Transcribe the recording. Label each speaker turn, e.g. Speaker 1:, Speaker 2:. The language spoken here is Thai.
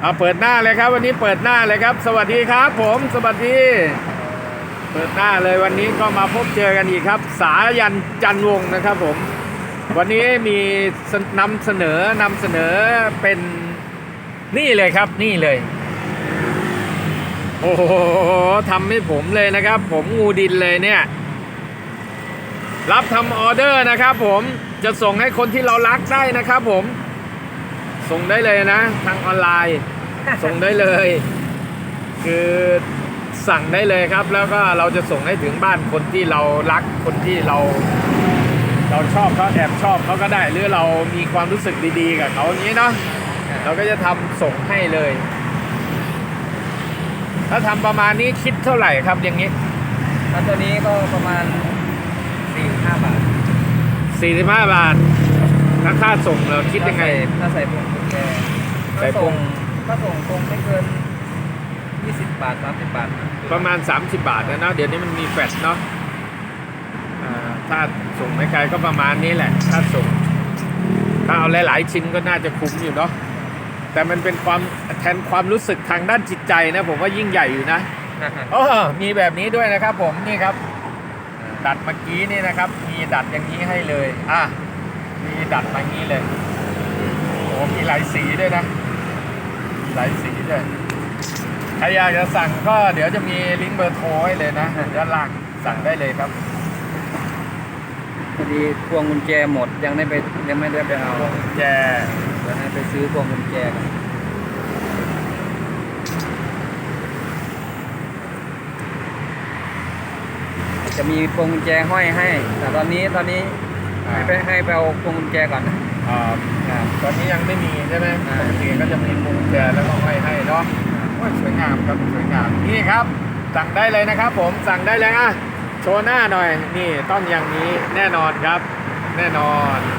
Speaker 1: เอาเปิดหน้าเลยครับ วันนี้เปิดหน้าเลยครับ สวัสดีครับ ผมสวัสดี เปิดหน้าเลยวันนี้ก็มาพบเจอกันอีกครับ สายันจันวงนะครับผม วันนี้มีนำเสนอนำเสนอเป็นนี่เลยครับนี่เลย โอ้โหทำให้ผมเลยนะครับ ผมงูดินเลยเนี่ย รับทำออเดอร์นะครับ ผมจะส่งให้คนที่เรารักได้นะครับ ผม ส่งได้เลยนะ ทางออนไลน์ ส่งได้เลย คือสั่งได้เลยครับ แล้วก็เราจะส่งให้ถึงบ้านคนที่เรารักคนที่เรา เราชอบเขาแอบชอบเขาก็ได้ หรือเรามีความรู้สึกดีๆกับเขาอย่างนี้เนาะเราก็จะทำส่งให้เลย ถ้าทำประมาณนี้คิดเท่าไหร่ครับอย่างนี้
Speaker 2: แล้วตัวนี้ก็ประมาณ45บาท
Speaker 1: 45บาท ถ้าค่าส่งเราคิดยังไง
Speaker 2: ถ้าใส่พวงกุญแจ
Speaker 1: ใส่
Speaker 2: ถ้า
Speaker 1: พว
Speaker 2: ส่
Speaker 1: ง
Speaker 2: งถ้าส่งตรงไม่เกิน 20 บาท 30 บาท
Speaker 1: ประมาณ 30 บาทนะเนาะเดี๋ยวนี้มันมีแฟลชเนาะอ่าถ้าส่งไม่ไกลก็ประมาณนี้แหละ ถ้าส่ง ถ้าเอาหลายๆชิ้นก็น่าจะคุ้มอยู่เนาะแต่มันเป็นความแทนความรู้สึกทางด้านจิตใจนะ ผมว่ายิ่งใหญ่อยู่นะเออมีแบบนี้ด้วยนะครับ ผมนี่ครับ ดัดเมื่อกี้นี่นะครับ มีดัดอย่างนี้ให้เลย อะ มีดัดมาอย่างนี้เลยโอ้มีหลายสีด้วยนะหลายสีด้วยใครอยากจะสั่งก็เดี๋ยวจะมีลิงก์เบอร์โทรให้เลยนะด้านล่างสั่งได้เลยครับ
Speaker 2: พอดีพวงกุญแจหมดยังได้ไปยังไม่ได้ไปเอา
Speaker 1: พวงกุญแจ
Speaker 2: เดี๋ยวให้ไปซื้อพวงกุญแจกันจะมีพวงกุญแจห้อยให้ แต่ตอนนี้ตอนนี้ ให้ไปให้ไปเอาพวงกุญแจก่อนนะ
Speaker 1: อ่า
Speaker 2: ครับ
Speaker 1: ตอนนี้ยังไม่มีใช่ไหม
Speaker 2: อ่า
Speaker 1: ปกติก็จะมีพวงกุญแจแล้วก็ห้อยให้เนาะโอ้ยสวยงามครับสวยงาม นี่ครับ สั่งได้เลยนะครับ ผมสั่งได้เลยอะโชว์หน้าหน่อย นี่ต้องอย่างนี้แน่นอนครับ แน่นอน